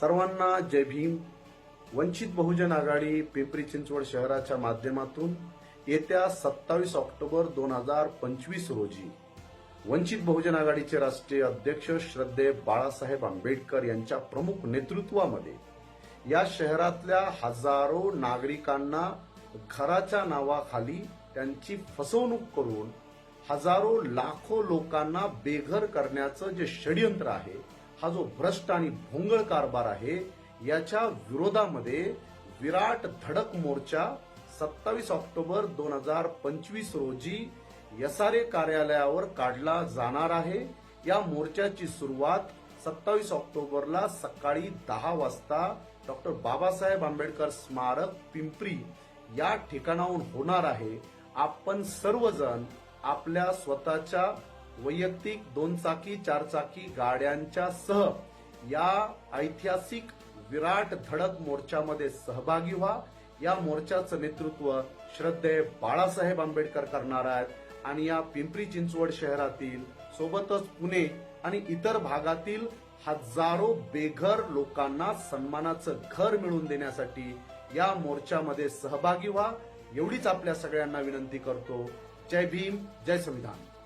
सर्वांना जय भीम. वंचित बहुजन आघाडी पिंपरी चिंचवड शहराच्या माध्यमातून येत्या सत्तावीस ऑक्टोबर दोन हजार पंचवीस रोजी वंचित बहुजन आघाडीचे राष्ट्रीय अध्यक्ष श्रद्धे बाळासाहेब आंबेडकर यांच्या प्रमुख नेतृत्वामध्ये या शहरातल्या हजारो नागरिकांना घराच्या नावाखाली त्यांची फसवणूक करून हजारो लाखो लोकांना बेघर करण्याचं जे षडयंत्र आहे हा जो भ्रष्ट आणि भोंगळ कारभार आहे याच्या विरोधामध्ये विराट धडक मोर्चा सत्तावीस ऑक्टोबर दोन हजार पंचवीस रोजी एसआरए कार्यालयावर काढला जाणार आहे. या मोर्चाची सुरुवात सत्तावीस ऑक्टोबरला सकाळी दहा वाजता डॉक्टर बाबासाहेब आंबेडकर स्मारक पिंपरी या ठिकाणाहून होणार आहे. आपण सर्वजण आपल्या स्वतःच्या वैयक्तिक दोन चाकी चार चाकी गाड्यांच्या सह या ऐतिहासिक विराट धडक मोर्चामध्ये सहभागी व्हा. या मोर्चाचं नेतृत्व श्रद्धे बाळासाहेब आंबेडकर करणार आहेत आणि या पिंपरी चिंचवड शहरातील सोबतच पुणे आणि इतर भागातील हजारो बेघर लोकांना सन्मानाचं घर मिळवून देण्यासाठी या मोर्चामध्ये सहभागी व्हा. एवढीच आपल्या सगळ्यांना विनंती करतो. जय भीम जय संविधान.